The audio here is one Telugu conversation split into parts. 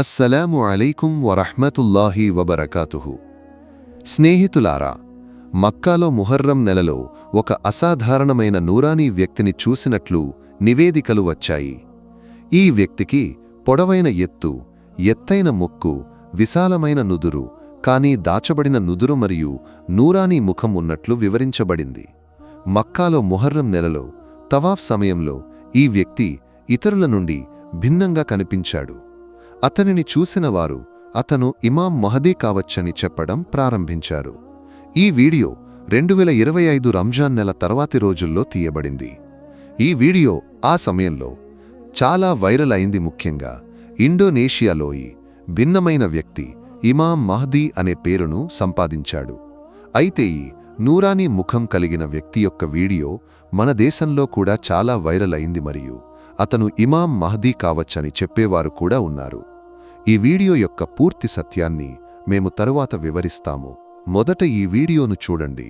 అస్సలాము అలైకుం వరహ్మతుల్లాహి వబరకాతుహు. స్నేహితులారా మక్కాలో ముహర్రం నెలలో ఒక అసాధారణమైన నూరానీ వ్యక్తిని చూసినట్లు నివేదికలు వచ్చాయి. ఈ వ్యక్తికి పొడవైన ఎత్తు ఎత్తైన ముక్కు విశాలమైన నుదురు కానీ దాచబడిన నుదురు మరియు నూరానీ ముఖం ఉన్నట్లు వివరించబడింది. మక్కాలో ముహర్రం నెలలో తవాఫ్ సమయంలో ఈ వ్యక్తి ఇతరుల నుండి భిన్నంగా కనిపించాడు. అతనిని చూసిన వారు అతను ఇమాం మహదీ కావచ్చని చెప్పడం ప్రారంభించారు. ఈ వీడియో రెండు వేల ఇరవై ఐదు రంజాన్ నెల తర్వాతి రోజుల్లో తీయబడింది. ఈ వీడియో ఆ సమయంలో చాలా వైరల్ అయింది ముఖ్యంగా ఇండోనేషియాలోయి భిన్నమైన వ్యక్తి ఇమాం మహదీ అనే పేరును సంపాదించాడు. అయితే ఈ నూరానీ ముఖం కలిగిన వ్యక్తి యొక్క వీడియో మన దేశంలో కూడా చాలా వైరల్ అయింది మరియు అతను ఇమాం మహదీ కావచ్చని చెప్పేవారు కూడా ఉన్నారు. ఈ వీడియో యొక్క పూర్తి సత్యాన్ని మేము తరువాత వివరిస్తాము మొదట ఈ వీడియోను చూడండి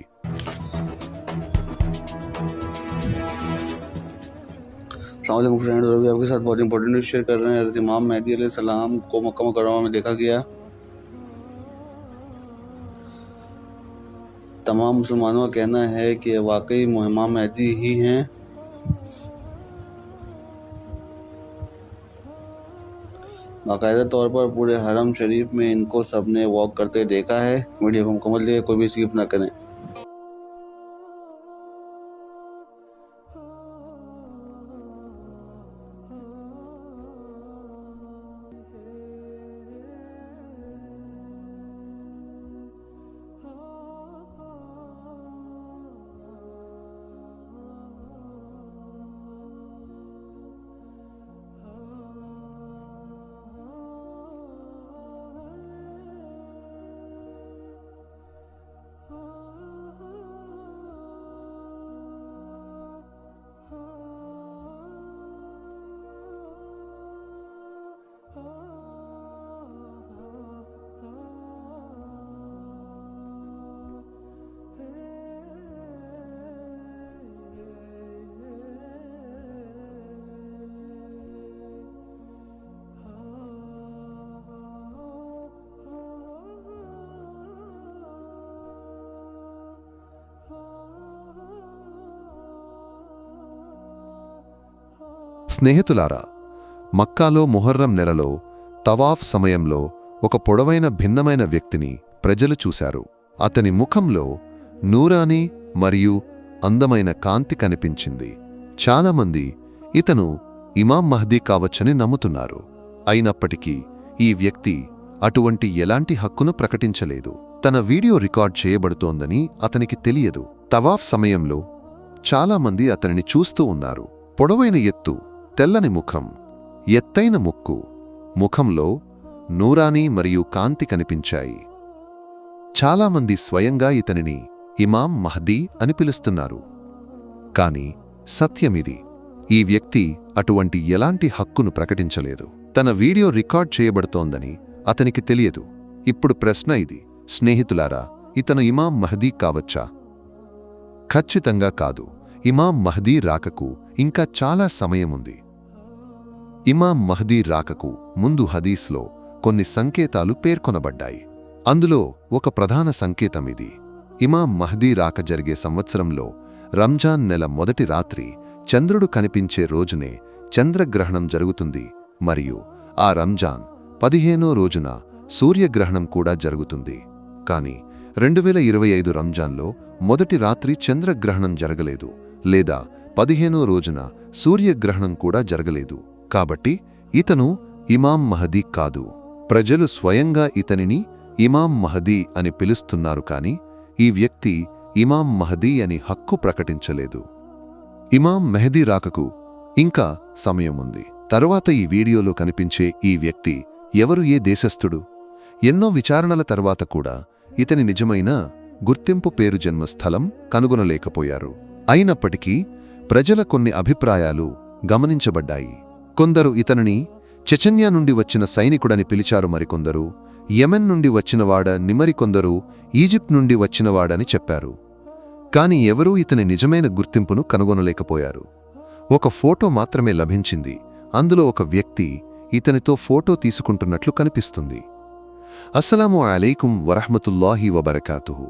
अल्लाम फ्रेंड अभी आपके साथ बहुत इंपॉर्टेंट न्यूज़ शेयर कर रहे हैं हज़रत इमाम मेहदी अलैहि सलाम को मक्का मुकरमा में देखा गया तमाम मुसलमानों का कहना है कि वाकई इमाम मेहदी ही हैं बाकायदा तौर पर पूरे हरम शरीफ में इनको सबने वॉक करते देखा है। वीडियो को मुकम्मल देखिए, कोई भी स्किप ना करें। స్నేహితులారా మక్కాలో ముహర్రం నెలలో తవాఫ్ సమయంలో ఒక పొడవైన భిన్నమైన వ్యక్తిని ప్రజలు చూశారు. అతని ముఖంలో నూరాని మరియు అందమైన కాంతి కనిపించింది. చాలామంది ఇతను ఇమాం మహదీ కావచ్చని నమ్ముతున్నారు. అయినప్పటికీ ఈ వ్యక్తి అటువంటి ఎలాంటి హక్కును ప్రకటించలేదు. తన వీడియో రికార్డ్ చేయబడుతోందని అతనికి తెలియదు. తవాఫ్ సమయంలో చాలామంది అతనిని చూస్తూ ఉన్నారు. పొడవైన ఎత్తు తెల్లని ముఖం ఎత్తైన ముక్కు ముఖంలో నూరాని మరియు కాంతి కనిపించాయి. చాలామంది స్వయంగా ఇతనిని ఇమాం మహదీ అని పిలుస్తున్నారు. కాని సత్యమిది ఈ వ్యక్తి అటువంటి ఎలాంటి హక్కును ప్రకటించలేదు. తన వీడియో రికార్డ్ చేయబడుతోందని అతనికి తెలియదు. ఇప్పుడు ప్రశ్న ఇది స్నేహితులారా ఇతను ఇమాం మహదీ కావచ్చా? ఖచ్చితంగా కాదు. ఇమాం మహదీ రాకకు ఇంకా చాలా సమయముంది. ఇమాం మహదీ రాకకు ముందు హదీస్లో కొన్ని సంకేతాలు పేర్కొనబడ్డాయి. అందులో ఒక ప్రధాన సంకేతం ఇది. ఇమాం మహదీ రాక జరిగే సంవత్సరంలో రంజాన్ నెల మొదటి రాత్రి చంద్రుడు కనిపించే రోజునే చంద్రగ్రహణం జరుగుతుంది మరియు ఆ రంజాన్ పదిహేనో రోజున సూర్యగ్రహణం కూడా జరుగుతుంది. కాని రెండు వేల ఇరవై ఐదు రంజాన్లో మొదటి రాత్రి చంద్రగ్రహణం జరగలేదు లేదా పదిహేనో రోజున సూర్యగ్రహణం కూడా జరగలేదు. కాబట్టి ఇతను ఇమాం మహదీ కాదు. ప్రజలు స్వయంగా ఇతనిని ఇమాం మహదీ అని పిలుస్తున్నారు కాని ఈ వ్యక్తి ఇమాం మహదీ అని హక్కు ప్రకటించలేదు. ఇమాం మెహదీ రాకకు ఇంకా సమయముంది. తరువాత ఈ వీడియోలో కనిపించే ఈ వ్యక్తి ఎవరు? ఏ దేశస్థుడు? ఎన్నో విచారణల తర్వాత కూడా ఇతని నిజమైన గుర్తింపు పేరు జన్మస్థలం కనుగొనలేకపోయారు. అయినప్పటికీ ప్రజల కొన్ని అభిప్రాయాలు గమనించబడ్డాయి. కొందరు ఇతనిని చెచన్యా నుండి వచ్చిన సైనికుడని పిలిచారు మరికొందరు యెమెన్ నుండి వచ్చినవాడ నిమరికొందరు ఈజిప్ట్ నుండి వచ్చినవాడని చెప్పారు. కాని ఎవరూ ఇతని నిజమైన గుర్తింపును కనుగొనలేకపోయారు. ఒక ఫోటో మాత్రమే లభించింది. అందులో ఒక వ్యక్తి ఇతనితో ఫోటో తీసుకుంటున్నట్లు కనిపిస్తుంది. అస్సలాము అలైకుం వరహమతుల్లాహి వబరకాతుహు.